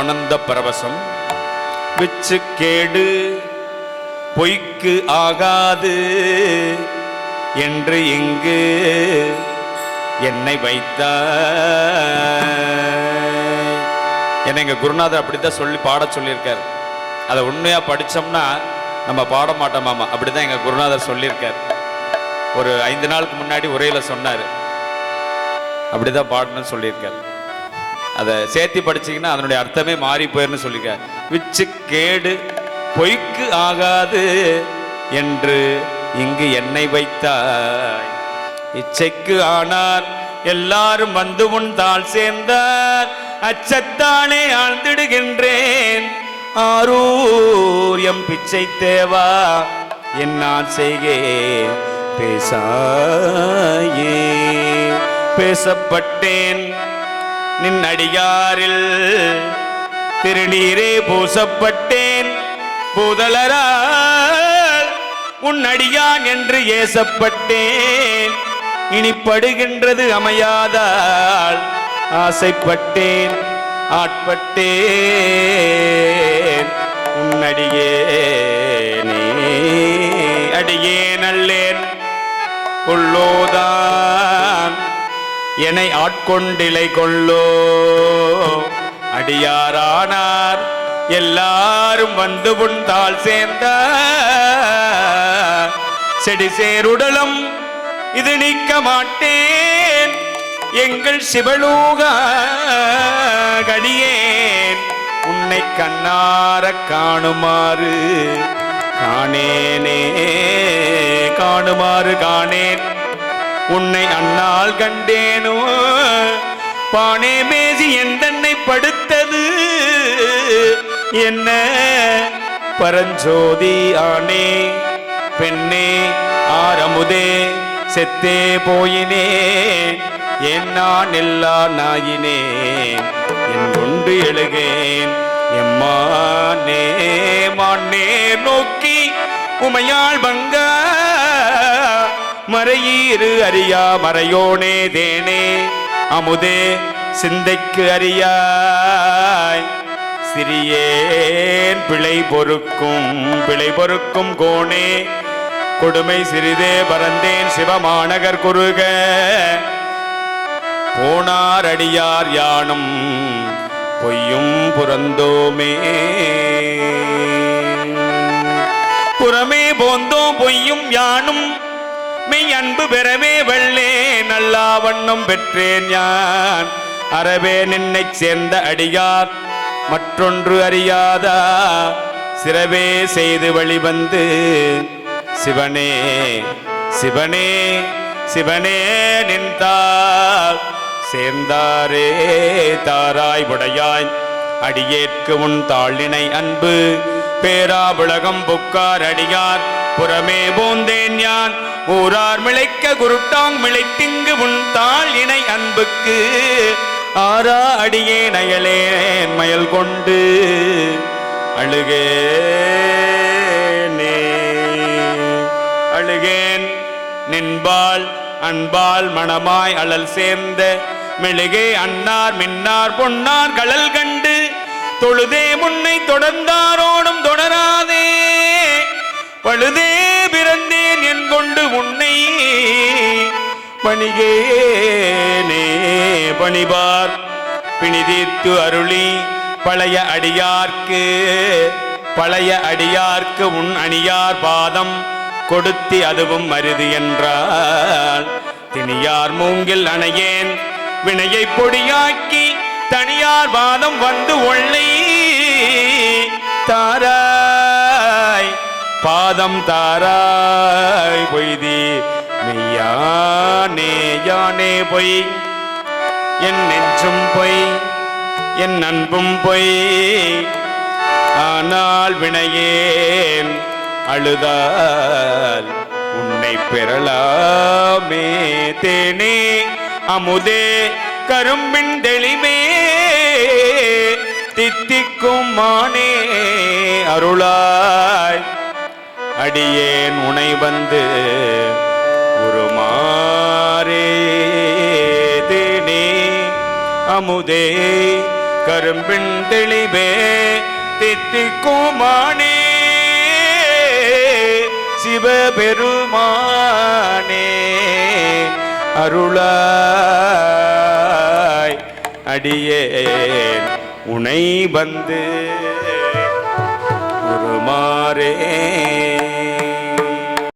ஆனந்த பரவசம். விச்சு கேடு பொய்க்கு ஆகாது. என்று இங்கு என்னை வைத்த என்னை எங்க குருநாதர் அப்படித்தான் சொல்லி பாட சொல்லியிருக்கார். அதை உண்மையா படிச்சோம்னா நம்ம பாட மாட்டோமாமா அப்படிதான் எங்க குருநாதர் சொல்லியிருக்கார். ஒரு ஐந்து நாளுக்கு முன்னாடி உரையில சொன்னார். அப்படிதான் பாடணும்னு சொல்லியிருக்கார். அதை சேர்த்தி படிச்சீங்கன்னா அதனுடைய அர்த்தமே மாறி போயிருன்னு சொல்லிக்க. விச்சு கேடு பொய்க்கு ஆகாது என்று இங்கு என்னை வைத்தாய். இச்சைக்கு ஆனார் எல்லாரும் வந்து உன் தாள் சேர்ந்தார். அச்சத்தானே ஆழ்ந்திடுகின்றேன். ஆரூர் எம் பிச்சை தேவா என்னால் செய்கே பேசாயே பேசப்பட்டேன். நின் அடியாரில் திருநீரே பூசப்பட்டேன். பூதலரால் உன்னடியான் என்று ஏசப்பட்டேன். இனி படுகின்றது அமையாதால் ஆசைப்பட்டேன் ஆட்பட்டேன். உன் நீ அடியேன். என்னை ஆட்கொண்டிலை கொள்ளோ அடியாரானார் எல்லாரும் வந்து உண்டால் சேர்ந்த செடி சேருடலம் இது நீக்க மாட்டேன். எங்கள் சிவலூக கடியேன். உன்னை கண்ணார காணுமாறு காணேனே காணுமாறு காணேன். உன்னை அண்ணால் கண்டேனோ? பானே மேசி எந்தன்னை படுத்தது. என்ன? பரஞ்சோதி ஆனே பெண்ணே ஆரமுதே செத்தே போயினே. என் நான் எல்லா நாயினே என் கொண்டு எழுகேன். எம்மானே மானே நோக்கி உமையாள் பங்கா மறையீரு அறியா மறையோனே தேனே. அமுதே சிந்தைக்கு அறியாய். சிறியேன் பிழை பொறுக்கும் பிழை பொறுக்கும் கோணே கொடுமை சிறிதே பறந்தேன் சிவமாநகர் குறுக. போனார் அடியார் யானும் பொய்யும் புறந்தோமே. புறமே போந்தோம் பொய்யும் யானும் மெய் அன்பு பெறவே வெள்ளே நல்லா வண்ணம் பெற்றேன் யான். அறவே நின்னை சேர்ந்த அடியார் மற்றொன்று அறியாதா. சிறவே செய்து வழிவந்து சிவனே சிவனே சிவனே நின்றார் சேர்ந்தாரே தாராய் உடையாய் அடியேற்கு உன் தாளினை அன்பு. பேராபுலகம் புக்கார் அடியார் புறமே போந்தேன் யான். ஊரார் மிளைக்க குருட்டாங் மிளைத்திங்கு உன் தாள் இணை அன்புக்கு. ஆரா அடியே நயலேன் மயல் கொண்டு அழுகேனே. அழுகேன் நின்பாள் அன்பால் மணமாய் அழல் சேர்ந்த மெழுகே அன்னார் மின்னார் பொன்னார் கழல் கண்டு. தொழுதே முன்னை தொடர்ந்தாரோடும் தொடராதே. பழுதே பிறந்தேன் என் கொண்டு உன்னை பணிகேனே பணிபார். பிணிதித்து அருளி பழைய அடியார்க்கு பழைய அடியார்க்கு உன் அணியார் பாதம் கொடுத்தி அதுவும் அரிது என்றால் திணியார் மூங்கில் அணையேன் வினையை பொடியாக்கி தனியார் வாதம் வந்து ஒள்ளை தாரா பாதம் தாராய் பொய்தி. மெய்யானே யானே பொய். என் நெஞ்சும் பொய் என் அன்பும் பொய். ஆனால் வினையேன் அழுதால் உன்னை பெறலாமே தேனே. அமுதே கரும்பின் தெளிமே தித்திக்கும் மானே. அருளாய் அடியேன் உனை வந்து உருமாறே. அமுதே கரும்பின் தெளிவே தித்திக்குமானே. சிவபெருமானே அருளாய் அடியேன் உனை வந்து உருமாறே.